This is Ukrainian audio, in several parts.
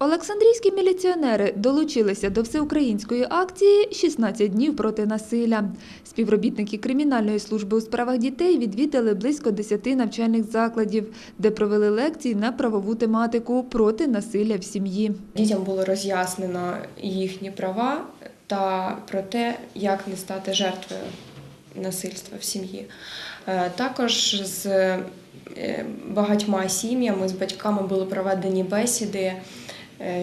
Олександрійські міліціонери долучилися до всеукраїнської акції «16 днів проти насилля. Співробітники кримінальної служби у справах дітей відвідали близько 10 навчальних закладів, де провели лекції на правову тематику проти насилля в сім'ї. Дітям було роз'яснено їхні права та про те, як не стати жертвою насильства в сім'ї. Е, Також з е, багатьма сім'ями, з батьками були проведені бесіди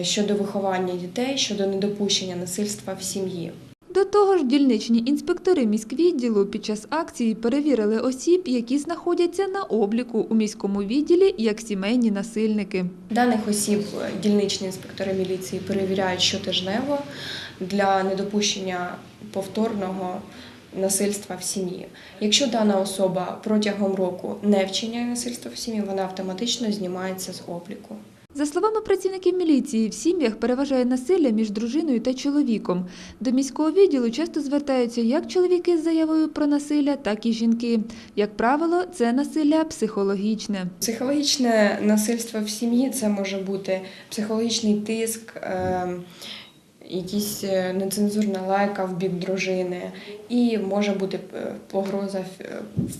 щодо виховання дітей, щодо недопущення насильства в сім'ї. До того ж, дільничні інспектори міськвідділу під час акції перевірили осіб, які знаходяться на обліку у міському відділі як сімейні насильники. Даних осіб е, дільничні інспектори міліції перевіряють щотижнево для недопущення повторного насильства в сім'ї. Якщо дана особа протягом року не вчиняє насильство в сім'ї, вона автоматично знімається з обліку. За словами працівників міліції, в сім'ях переважає насилля між дружиною та чоловіком. До міського відділу часто звертаються як чоловіки з заявою про насилля, так і жінки. Як правило, це насилля психологічне. Психологічне насильство в сім'ї це може бути психологічний тиск. е, Якісь е, нецензурна лайка в бік дружини, і може бути е, погроза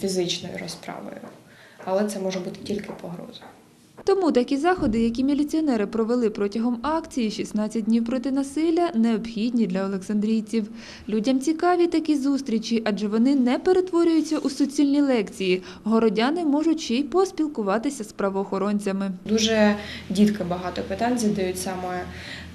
фізичною розправою. Але це може бути тільки погроза. Тому такі заходи, які міліціонери провели протягом акції «16 днів проти насилля, необхідні для олександрійців. Людям цікаві такі зустрічі, адже вони не перетворюються у суцільні лекції. Городяни можуть ще й поспілкуватися з правоохоронцями. Дуже дітки багато питань задають саме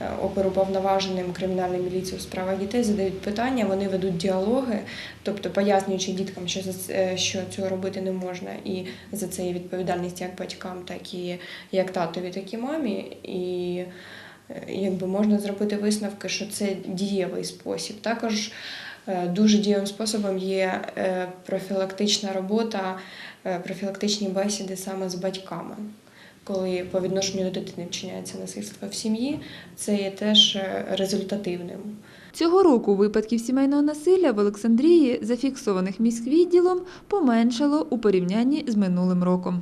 е, оперуповноваженим кримінальної міліції у справах дітей, задають питання, вони ведуть діалоги, тобто пояснюючи діткам, що за що цього робити не можна, і за це є відповідальність як батькам, так і як татові, так і мамі. І е, якби можна зробити висновки, що це дієвий спосіб. Також е, дуже дієвим способом є е, профілактична робота, профілактичні бесіди саме з батьками. Коли по відношенню до дитини вчиняється насильство в сім'ї, це є теж результативним. Цього року випадків сімейного насилля в Олександрії, зафіксованих міськвідділом, поменшало у порівнянні з минулим роком.